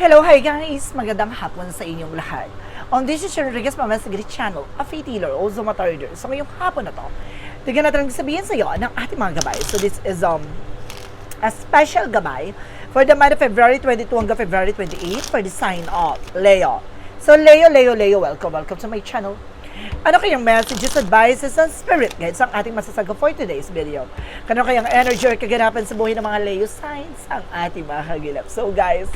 Hello, hi guys! Magandang hapon sa inyong lahat. On this is Rodriguez Mama Sigrid Channel, a faith healer, also matarder. So ngayong hapon na to, tignan natin ang sabihin sa iyo ng ating mga gabay. So this is um a special gabay for the month of February 22 hanggang February 28 for the sign of Leo. So Leo, Leo, Leo, welcome, welcome to my channel. Ano kayang messages, advices, and spirit guides ang ating masasaga for today's video? Kano kayang energy or kaganapan sa buhay ng mga Leo signs ang ating mga kagilap? So guys,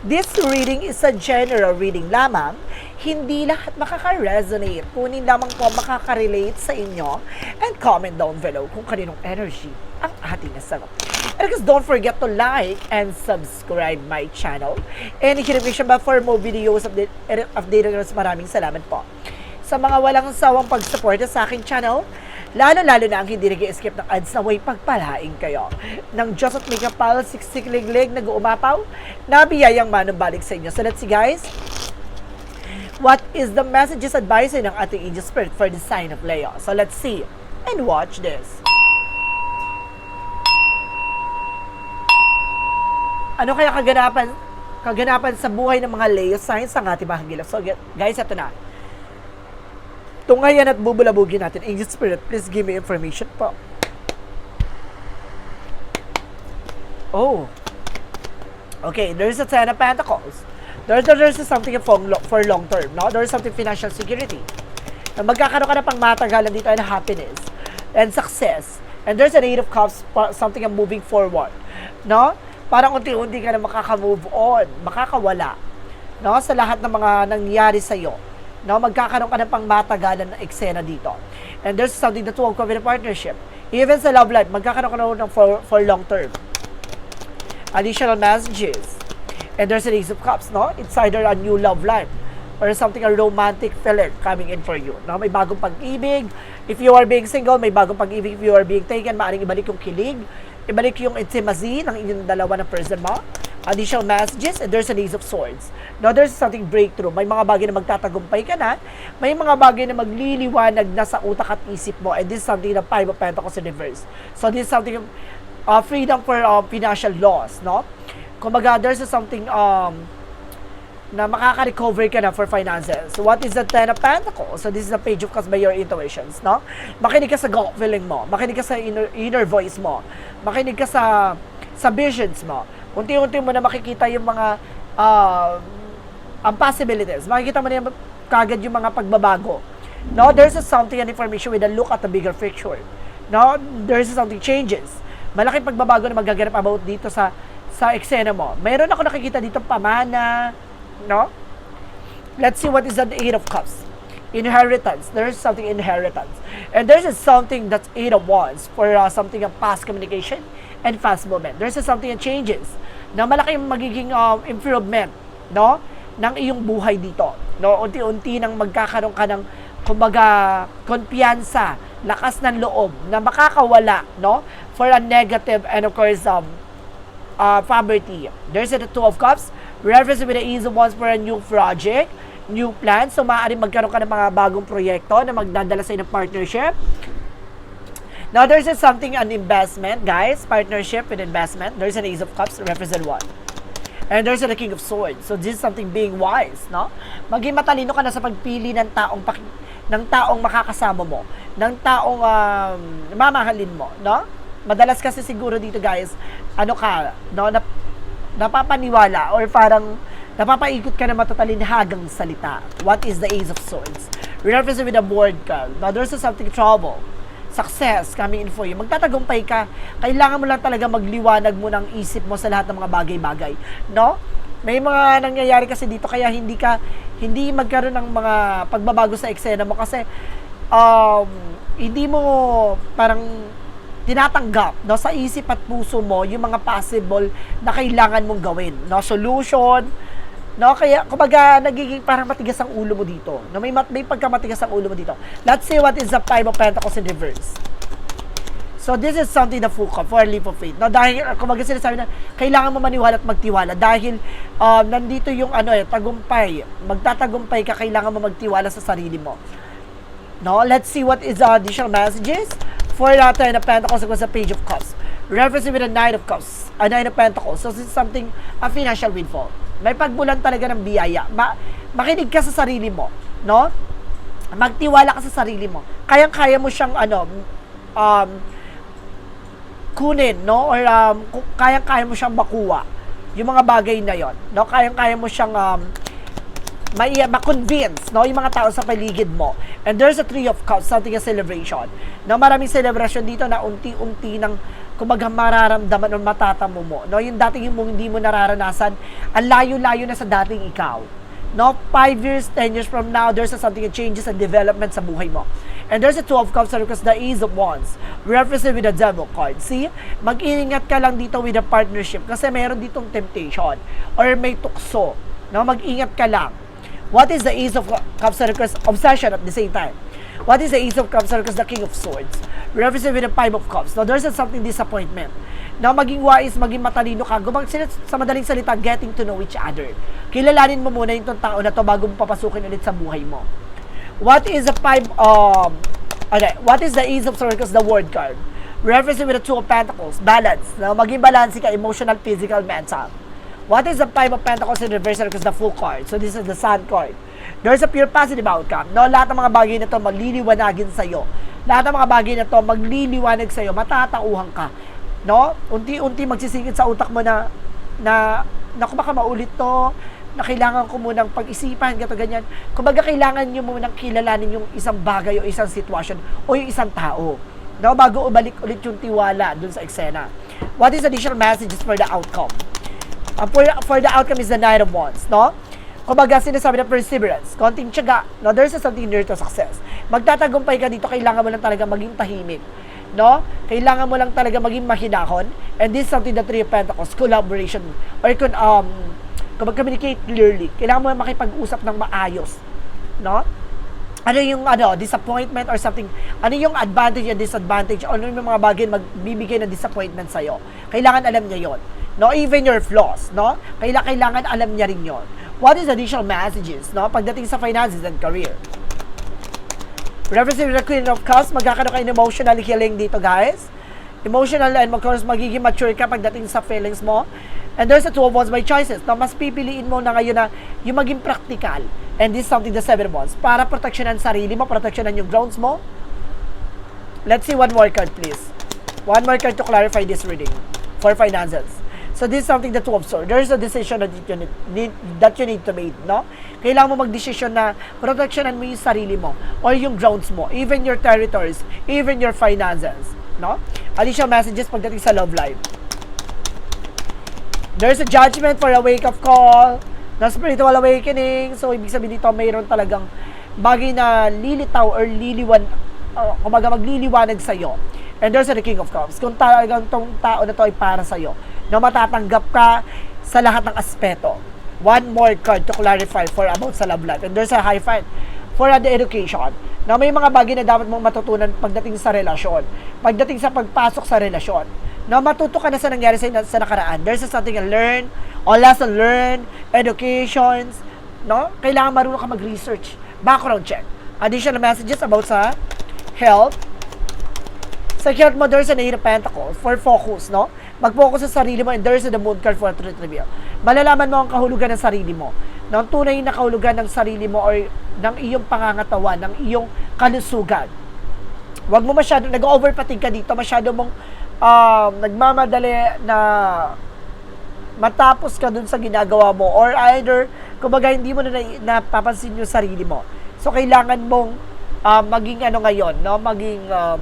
this reading is a general reading lamang. Hindi lahat makaka-resonate. Kunin lamang po makaka-relate sa inyo. And comment down below kung kaninong energy ang ating nasagot. And guys, don't forget to like and subscribe my channel. And hit the ba for more videos update, updated. Maraming salamat po sa mga walang sawang pagsuporta sa aking channel, lalo-lalo na ang hindi nag-skip ng ads na way pagpalaing kayo. Ng Diyos at may kapal, siksik-liglig, nag-uumapaw, nabiyayang manumbalik sa inyo. So let's see guys, what is the messages advice ng ating angel spirit for the sign of Leo? So let's see and watch this. Ano kaya kaganapan kaganapan sa buhay ng mga Leo signs ang ating mga? So guys, ito na. Tungayan at bubulabugin natin. Angel Spirit, please give me information po. Oh. Okay, there's a Ten of Pentacles. There's, there's something for, for long term, no? There's something financial security. Na magkakaroon ka na pang matagalan dito and happiness and success. And there's an Eight of Cups, something na moving forward. No? Parang unti-unti ka na makaka-move on, makakawala. No? Sa lahat ng mga nangyari sa'yo no, magkakaroon ka ng pang matagalan na eksena dito. And there's something that will come in a partnership. Even sa love life, magkakaroon ka na ng for, for long term. Additional messages. And there's an Ace of Cups, no? It's either a new love life or something a romantic feeling coming in for you. No? May bagong pag-ibig. If you are being single, may bagong pag-ibig. If you are being taken, maaaring ibalik yung kilig. Ibalik yung intimacy ng inyong dalawa ng person mo additional messages, and there's an Ace of Swords. Now, there's something breakthrough. May mga bagay na magtatagumpay ka na, may mga bagay na magliliwanag na sa utak at isip mo, and this is something na Five of Pentacles in reverse. So, this is something, uh, freedom for uh, financial loss, no? Kumbaga, there's something, um, na makaka-recover ka na for finances. So, what is the Ten of Pentacles? So, this is the page of cups by your intuitions, no? Makinig ka sa gut feeling mo. Makinig ka sa inner, inner voice mo. Makinig ka sa sa visions mo unti-unti mo na makikita yung mga uh, ang possibilities. Makikita mo na yung, kagad yung mga pagbabago. No, there's a something and information with a look at the bigger picture. No, there's a something changes. Malaking pagbabago na magaganap about dito sa sa eksena mo. Mayroon ako nakikita dito pamana, no? Let's see what is the Eight of Cups. Inheritance. There's something inheritance. And there's a something that's Eight of Wands for uh, something of past communication and fast movement. There's a something that changes na malaki yung magiging um, improvement, no? ng iyong buhay dito. No, unti-unti nang magkakaroon ka ng kumbaga kumpiyansa, lakas ng loob na makakawala, no? For a negative and of course um uh, poverty. There's a Two of Cups, reference with the ease of wands for a new project, new plan. So, maaaring magkaroon ka ng mga bagong proyekto na magdadala sa ng partnership. Now, there's a something, an investment, guys. Partnership with investment. There's an Ace of Cups, represent one. And there's a King of Swords. So, this is something being wise, no? Maging matalino ka na sa pagpili ng taong ng taong makakasama mo, ng taong um, mamahalin mo, no? Madalas kasi siguro dito, guys, ano ka, no? Nap, napapaniwala or parang napapaikot ka na matatalinhagang salita. What is the Ace of Swords? Represent with a board card. Now, there's something trouble success coming in for you. Magtatagumpay ka. Kailangan mo lang talaga magliwanag mo ng isip mo sa lahat ng mga bagay-bagay. No? May mga nangyayari kasi dito kaya hindi ka hindi magkaroon ng mga pagbabago sa eksena mo kasi um, hindi mo parang tinatanggap no sa isip at puso mo yung mga possible na kailangan mong gawin no solution No, kaya kumbaga nagiging parang matigas ang ulo mo dito. No, may mat, may pagkamatigas ang ulo mo dito. Let's see what is the Five of Pentacles in reverse. So this is something na fuka for a leap of faith. No, dahil kumbaga sinasabi na kailangan mo maniwala at magtiwala dahil um, nandito yung ano eh tagumpay. Magtatagumpay ka kailangan mo magtiwala sa sarili mo. No, let's see what is the additional messages for uh, Ten of Pentacles was a Page of Cups. Reference with a Nine of Cups, a Nine of Pentacles. So this is something a financial windfall May pagbulan talaga ng biyaya. Ma- makinig ka sa sarili mo, no? Magtiwala ka sa sarili mo. Kayang-kaya mo siyang ano um kunin, no? Or um, kayang-kaya mo siyang makuha. Yung mga bagay na yon, no? Kayang-kaya mo siyang um, may ma-convince no yung mga tao sa paligid mo and there's a three of cups something a celebration no maraming celebration dito na unti-unti ng kumbaga mararamdaman o matatamo mo no yung dating yung hindi mo nararanasan ang layo-layo na sa dating ikaw no 5 years 10 years from now there's a something that changes and development sa buhay mo and there's a two of cups because the ace of wands represent with the devil card see mag-ingat ka lang dito with a partnership kasi meron ditong temptation or may tukso no mag-ingat ka lang What is the Ace of Cups Circus? Obsession at the same time. What is the Ace of Cups Circus? The King of Swords. Represent with the Five of Cups. Now, there's a something disappointment. Na maging wise, maging matalino ka. Gumag sa madaling salita, getting to know each other. Kilalanin mo muna yung tao na to bago mo papasukin ulit sa buhay mo. What is the five, um, okay, what is the Ace of Circus? The Word card. Represent with the Two of Pentacles. Balance. Na maging balance ka, emotional, physical, mental. What is the Five of Pentacles in reversal because the full card? So this is the Sun card. There's a pure positive outcome. No, lahat ng mga bagay na to magliliwanagin sa iyo. Lahat ng mga bagay na to magliliwanag sa iyo, matatauhan ka. No? Unti-unti magsisingit sa utak mo na na naku baka maulit to na kailangan ko munang pag-isipan, gato ganyan. Kumbaga kailangan nyo munang kilalanin yung isang bagay o isang sitwasyon o yung isang tao. No, bago ubalik ulit yung tiwala dun sa eksena. What is additional messages for the outcome? Ang for, for the outcome is the Knight of Wands, no? Kumbaga, sinasabi na perseverance, konting tiyaga, no? There's something near to success. Magtatagumpay ka dito, kailangan mo lang talaga maging tahimik, no? Kailangan mo lang talaga maging mahinahon, and this is something that Three of Pentacles, collaboration, or kun, um, communicate clearly, kailangan mo makipag-usap ng maayos, no? ano yung ano, disappointment or something, ano yung advantage and disadvantage, ano yung mga bagay magbibigay ng disappointment sa'yo. Kailangan alam niya yon No, even your flaws, no? Kailangan, kailangan alam niya rin yon What is additional messages, no? Pagdating sa finances and career. Representing the Queen of Cups, magkakaroon kayo emotional healing dito, guys. Emotional and course, magiging mature ka pagdating sa feelings mo. And there's a two of wands by choices. No, mas pipiliin mo na ngayon na yung maging practical. And this is something the seven wands. Para proteksyonan sarili mo, proteksyonan yung grounds mo. Let's see one more card, please. One more card to clarify this reading for finances. So this is something that to observe. There's a decision that you need, that you need to make, no? Kailangan mo mag-decision na proteksyonan mo yung sarili mo or yung grounds mo, even your territories, even your finances, no? Additional messages pagdating sa love life. There's a judgment for a wake-up call, na spiritual awakening. So, ibig sabihin dito, mayroon talagang bagay na lilitaw or liliwan, uh, kumaga magliliwanag sa'yo. And there's a the King of Cups. Kung talagang tong tao na to ay para sa'yo, na matatanggap ka sa lahat ng aspeto. One more card to clarify for about sa love life. And there's a high five for the education. Na may mga bagay na dapat mong matutunan pagdating sa relasyon. Pagdating sa pagpasok sa relasyon. Na matuto ka na sa nangyari sa, sa nakaraan. There's a something to learn, or lesson learned, educations, no? Kailangan marunong ka mag-research. Background check. Additional messages about sa health. Sa health mo, there's an Eight of Pentacles for focus, no? Mag-focus sa sarili mo and there's the moon card for truth reveal. Malalaman mo ang kahulugan ng sarili mo. Ang tunay na kahulugan ng sarili mo or ng iyong pangangatawan, ng iyong kalusugan. Huwag mo masyado, nag-overpating ka dito, masyado mong um, nagmamadali na matapos ka dun sa ginagawa mo or either kumbaga hindi mo na napapansin yung sarili mo. So kailangan mong uh, maging ano ngayon, no? Maging um,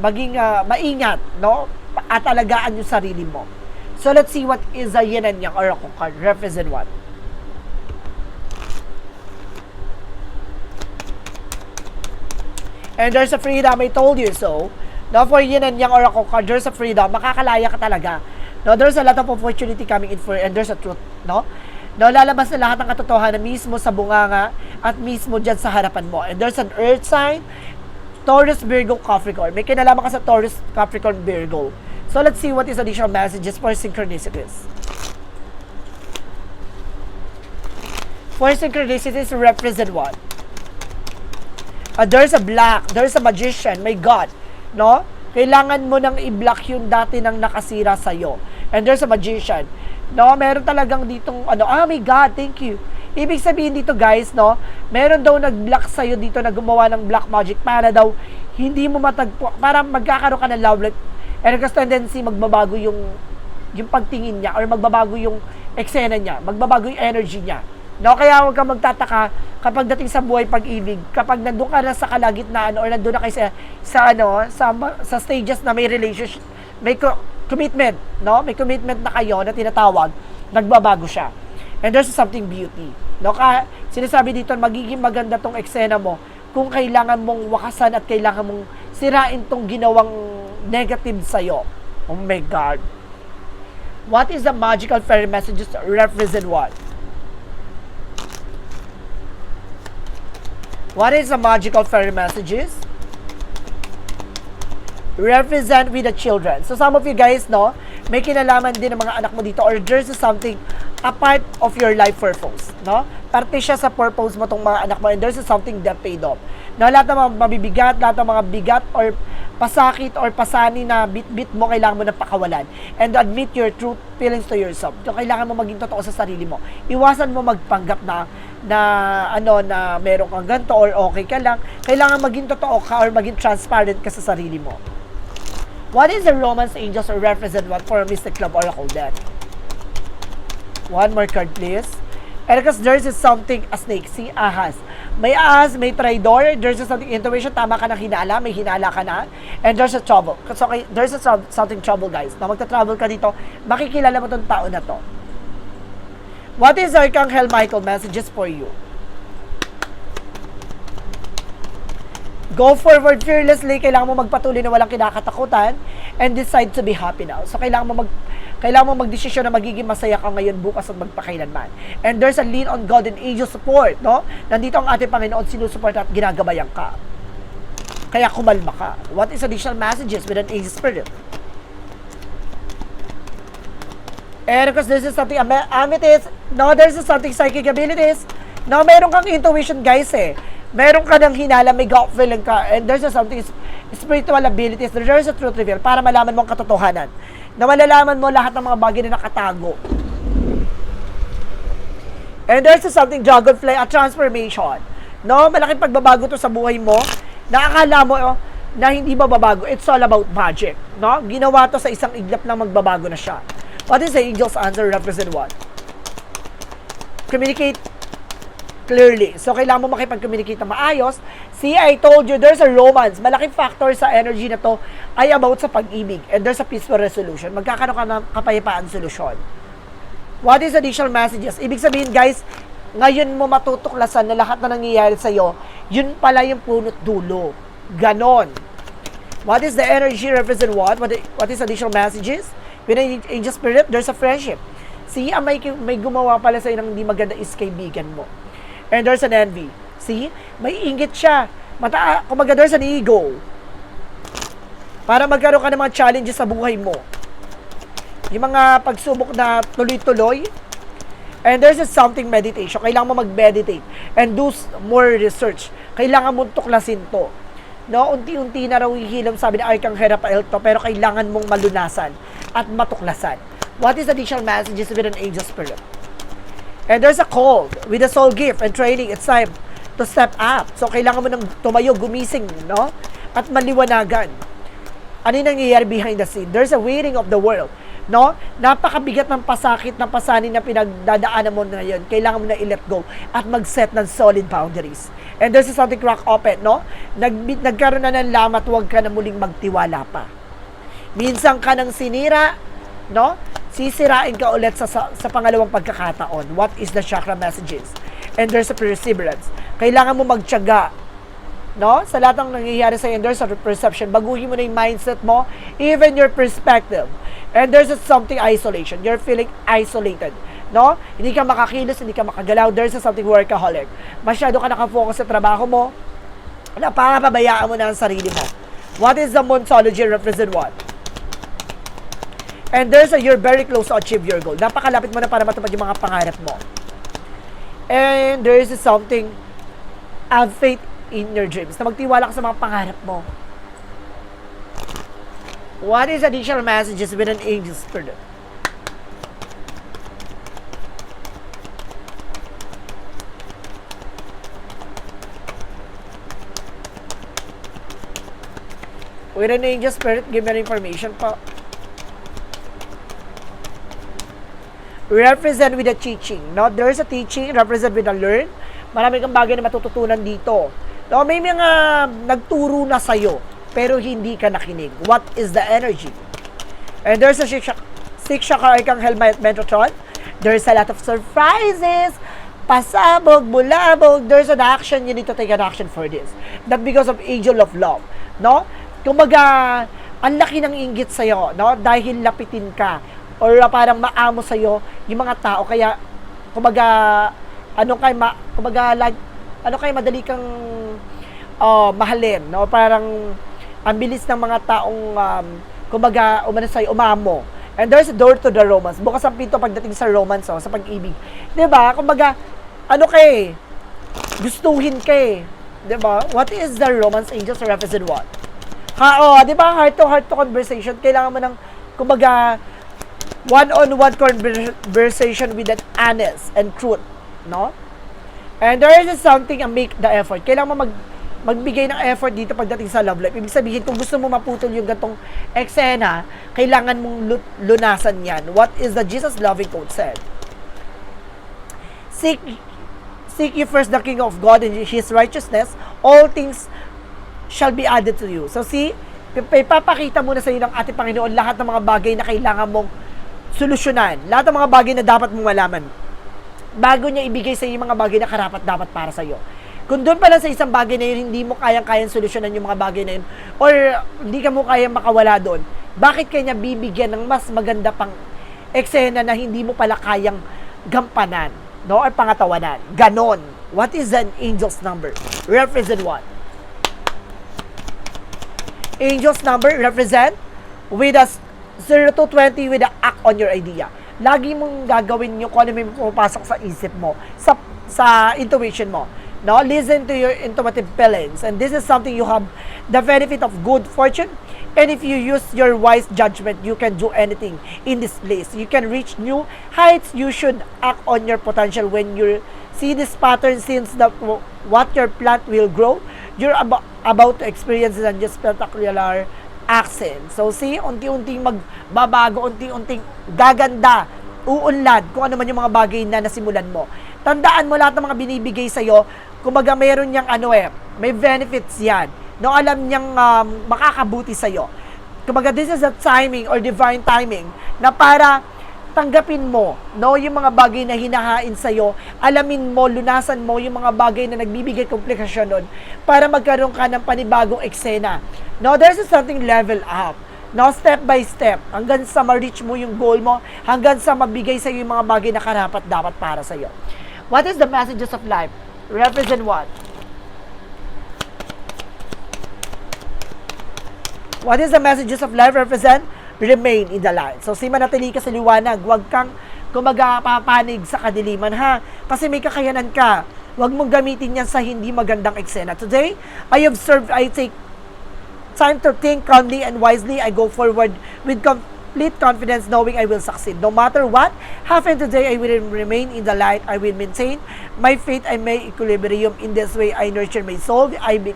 maging uh, maingat, no? At alagaan yung sarili mo. So let's see what is a yin and yang oracle card. Represent what? And there's a freedom, I told you so. No, for yin and yang oracle card, there's a freedom. Makakalaya ka talaga. No, there's a lot of opportunity coming in for, and there's a truth, no? No, lalabas na lahat ng katotohanan mismo sa bunganga at mismo dyan sa harapan mo. And there's an earth sign, Taurus, Virgo, Capricorn. May kinalaman ka sa Taurus, Capricorn, Virgo. So let's see what is additional messages for synchronicities. For synchronicities represent what? Uh, there's a black, there's a magician, my God, no? Kailangan mo nang i-block yung dati nang nakasira sa'yo. And there's a magician. No, meron talagang ditong ano, ah my God, thank you. Ibig sabihin dito guys, no, meron daw nag-block sa'yo dito na gumawa ng black magic para daw hindi mo matagpo, para magkakaroon ka ng love life. And tendency magbabago yung yung pagtingin niya or magbabago yung eksena niya, magbabago yung energy niya. No, kaya huwag kang magtataka kapag dating sa buhay pag-ibig, kapag nandun ka na sa kalagitnaan or nandun na kayo sa, sa ano, sa, sa stages na may relationship, may co- commitment, no? May commitment na kayo na tinatawag, nagbabago siya. And there's something beauty. No, ka, sinasabi dito, magiging maganda tong eksena mo kung kailangan mong wakasan at kailangan mong sirain tong ginawang negative sa'yo. Oh my God. What is the magical fairy messages represent what? What is the magical fairy messages? Represent with the children. So some of you guys, no, may kinalaman din ng mga anak mo dito or there's something a part of your life purpose, no? Parte siya sa purpose mo tong mga anak mo and there's something that paid off. No, lahat ng mga mabibigat, lahat ng mga bigat or pasakit or pasani na bit-bit mo, kailangan mo na pakawalan. And admit your true feelings to yourself. So, kailangan mo maging totoo sa sarili mo. Iwasan mo magpanggap na na ano na meron kang ganito or okay ka lang. Kailangan maging totoo ka or maging transparent ka sa sarili mo. What is the romance angels or represent what for Mystic Club Oracle deck? One more card, please. Because there's is something, a snake, si ahas. May ahas, may traidor, there's is something intuition, tama ka na hinala, may hinala ka na, and there's a trouble. So, okay, there's a, something trouble, guys. Na magta-travel ka dito, makikilala mo tong tao na to. What is Archangel Michael messages for you? Go forward fearlessly. Kailangan mo magpatuloy na walang kinakatakutan and decide to be happy now. So, kailangan mo mag kailangan mo magdesisyon na magiging masaya ka ngayon, bukas at magpakailanman. And there's a lean on God and angel support, no? Nandito ang ating Panginoon, sinusupport at ginagabayan ka. Kaya kumalma ka. What is additional messages with an angel spirit? And because this is something, am- amethyst, no, there's something psychic abilities. No, meron kang intuition, guys, eh. Meron ka ng hinala, may gut feeling ka, and there's something sp- spiritual abilities, there's a truth reveal para malaman mo ang katotohanan. Na malalaman mo lahat ng mga bagay na nakatago. And there's something dragonfly, a transformation. No, malaking pagbabago to sa buhay mo. Nakakala mo oh, na hindi mababago. It's all about magic. No? Ginawa to sa isang iglap na magbabago na siya. What is the angel's answer represent what? Communicate clearly. So, kailangan mo makipag-communicate na maayos. See, I told you, there's a romance. Malaking factor sa energy na to ay about sa pag-ibig. And there's a peaceful resolution. Magkakaroon ka ng kapayapaan solusyon. What is additional messages? Ibig sabihin, guys, ngayon mo matutuklasan na lahat na nangyayari sa'yo, yun pala yung punot dulo. Ganon. What is the energy represent what? What, what is additional messages? With an angel spirit, there's a friendship. See, ah, may, may gumawa pala sa'yo ng hindi maganda is kaibigan mo. And there's an envy. See, may ingit siya. Mata, kumaga there's an ego. Para magkaroon ka ng mga challenges sa buhay mo. Yung mga pagsubok na tuloy-tuloy. And there's a something meditation. Kailangan mo mag-meditate and do more research. Kailangan mo tuklasin to. No, unti-unti na raw hihilom sabi ni Arcangel Rafael to, pero kailangan mong malunasan at matuklasan. What is additional messages with an angel spirit? And there's a call with a soul gift and training. It's time to step up. So, kailangan mo nang tumayo, gumising, no? At maliwanagan. Ano yung nangyayari behind the scene? There's a waiting of the world. No? Napakabigat ng pasakit ng pasanin na pinagdadaanan mo na yun. Kailangan mo na i-let go at mag-set ng solid boundaries. And there's something crack open, no? Nag, nagkaroon na ng lamat, huwag ka na muling magtiwala pa. Minsan ka nang sinira, no? Sisirain ka ulit sa, sa, sa pangalawang pagkakataon. What is the chakra messages? And there's a perseverance. Kailangan mo magtiyaga, no? Sa lahat ng nangyayari sa there's a perception. Baguhin mo na yung mindset mo, even your perspective. And there's a something isolation. You're feeling isolated. No? Hindi ka makakilos, hindi ka makagalaw. There's a something workaholic. Masyado ka nakafocus sa trabaho mo. Napapabayaan mo na ang sarili mo. What is the Monsology represent what? And there's a you're very close to achieve your goal. Napakalapit mo na para matupad yung mga pangarap mo. And there is something, have faith in your dreams. Na magtiwala ka sa mga pangarap mo. What is additional messages with an angel spirit? With an angel spirit, give me information po. Represent with a teaching. No? There's a teaching, represent with a learn. Marami kang bagay na matututunan dito. No, may mga nagturo na sa'yo, pero hindi ka nakinig. What is the energy? And there's a six, six chakra Archangel Metatron. There's a lot of surprises. Pasabog, bulabog. There's an action. You need to take an action for this. Not because of angel of love. No? Kumbaga, ang laki ng inggit sa'yo, no? Dahil lapitin ka. Or uh, parang maamo sa'yo yung mga tao. Kaya, kumbaga, ano kay ma, kumbaga, lag, ano kay madali kang uh, mahalin, no? Parang, ang bilis ng mga taong, um, kumbaga, umano sa'yo, umamo. And there's a door to the romance. Bukas ang pinto pagdating sa romance, oh, sa pag-ibig. 'Di ba? Kumbaga, ano kay gustuhin kay, 'di ba? What is the romance angels represent what? Ha, oh, 'di ba? Heart to heart to conversation. Kailangan mo ng kumbaga one-on-one conversation with that honest and truth, no? And there is something a make the effort. Kailangan mo mag magbigay ng effort dito pagdating sa love life. Ibig sabihin, kung gusto mo maputol yung gantong eksena, kailangan mong lu- lunasan yan. What is the Jesus loving quote said? Seek, seek you first the King of God and His righteousness, all things shall be added to you. So see, ipapakita muna sa iyo ng ating Panginoon lahat ng mga bagay na kailangan mong solusyonan. Lahat ng mga bagay na dapat mong malaman. Bago niya ibigay sa iyo mga bagay na karapat dapat para sa iyo. Kung doon pa lang sa isang bagay na yun, hindi mo kayang-kayang solusyonan yung mga bagay na yun, or hindi ka mo kayang makawala doon, bakit kanya bibigyan ng mas maganda pang eksena na hindi mo pala kayang gampanan, no? Or pangatawanan. Ganon. What is an angel's number? Represent what? Angel's number represent with a 0 to 20 with a act on your idea. Lagi mong gagawin yung kung ano may pumapasok sa isip mo, sa sa intuition mo. No, listen to your intuitive feelings, and this is something you have the benefit of good fortune. And if you use your wise judgment, you can do anything in this place. You can reach new heights. You should act on your potential when you see this pattern since that what your plant will grow. You're about, about to experience and just spectacular accent. So see, unti-unting magbabago, unti-unting gaganda, uunlad kung ano man yung mga bagay na nasimulan mo. Tandaan mo lahat ng mga binibigay sa'yo, kumbaga mayroon niyang ano eh, may benefits yan. No, alam niyang um, makakabuti sa'yo. Kumbaga, this is a timing or divine timing na para tanggapin mo, no, yung mga bagay na hinahain sa'yo, alamin mo, lunasan mo yung mga bagay na nagbibigay komplikasyon nun para magkaroon ka ng panibagong eksena. No, there's something level up. No, step by step, hanggang sa ma-reach mo yung goal mo, hanggang sa mabigay sa yung mga bagay na karapat dapat para sa iyo. What is the messages of life? Represent what? What is the messages of life represent? Remain in the light. So, si manatili ka sa liwanag. Huwag kang kumaga papanig sa kadiliman, ha? Kasi may kakayanan ka. Huwag mong gamitin yan sa hindi magandang eksena. Today, I observe, I take time to think calmly and wisely. I go forward with complete confidence knowing I will succeed. No matter what happen today, I will remain in the light. I will maintain my faith and my equilibrium. In this way, I nurture my soul. I be,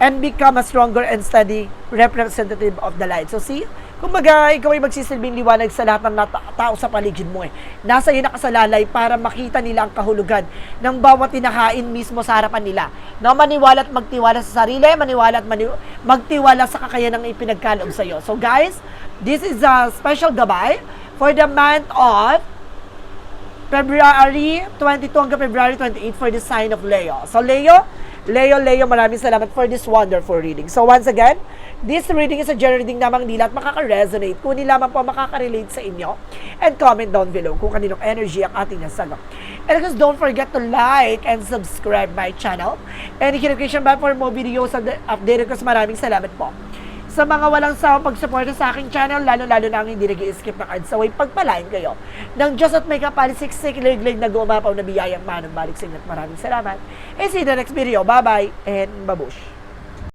and become a stronger and steady representative of the light. So see, kumbaga, ikaw ay magsisilbing liwanag sa lahat ng tao sa paligid mo eh. Nasa iyo nakasalalay para makita nila ang kahulugan ng bawat tinakain mismo sa harapan nila. Na maniwala at magtiwala sa sarili, maniwala at mani- magtiwala sa kakayanang ipinagkaloob sa iyo. So guys, this is a special gabay for the month of February 22 hanggang February 28 for the sign of Leo. So Leo, Leo, Leo, maraming salamat for this wonderful reading. So once again, this reading is a general reading namang nila at makaka-resonate. Kung hindi lamang po makaka-relate sa inyo. And comment down below kung kaninong energy ang ating nasagot. And course, don't forget to like and subscribe my channel. And notification bell for more videos updated ko. Maraming salamat po sa mga walang sawang pagsuporta sa aking channel, lalo-lalo na ang hindi nag skip ng ads away, pagpalain kayo ng Diyos at may kapalisiksik, liglig na gumapaw na biyayang manong balik sa inyo. Maraming salamat. And see you the next video. Bye-bye and babush.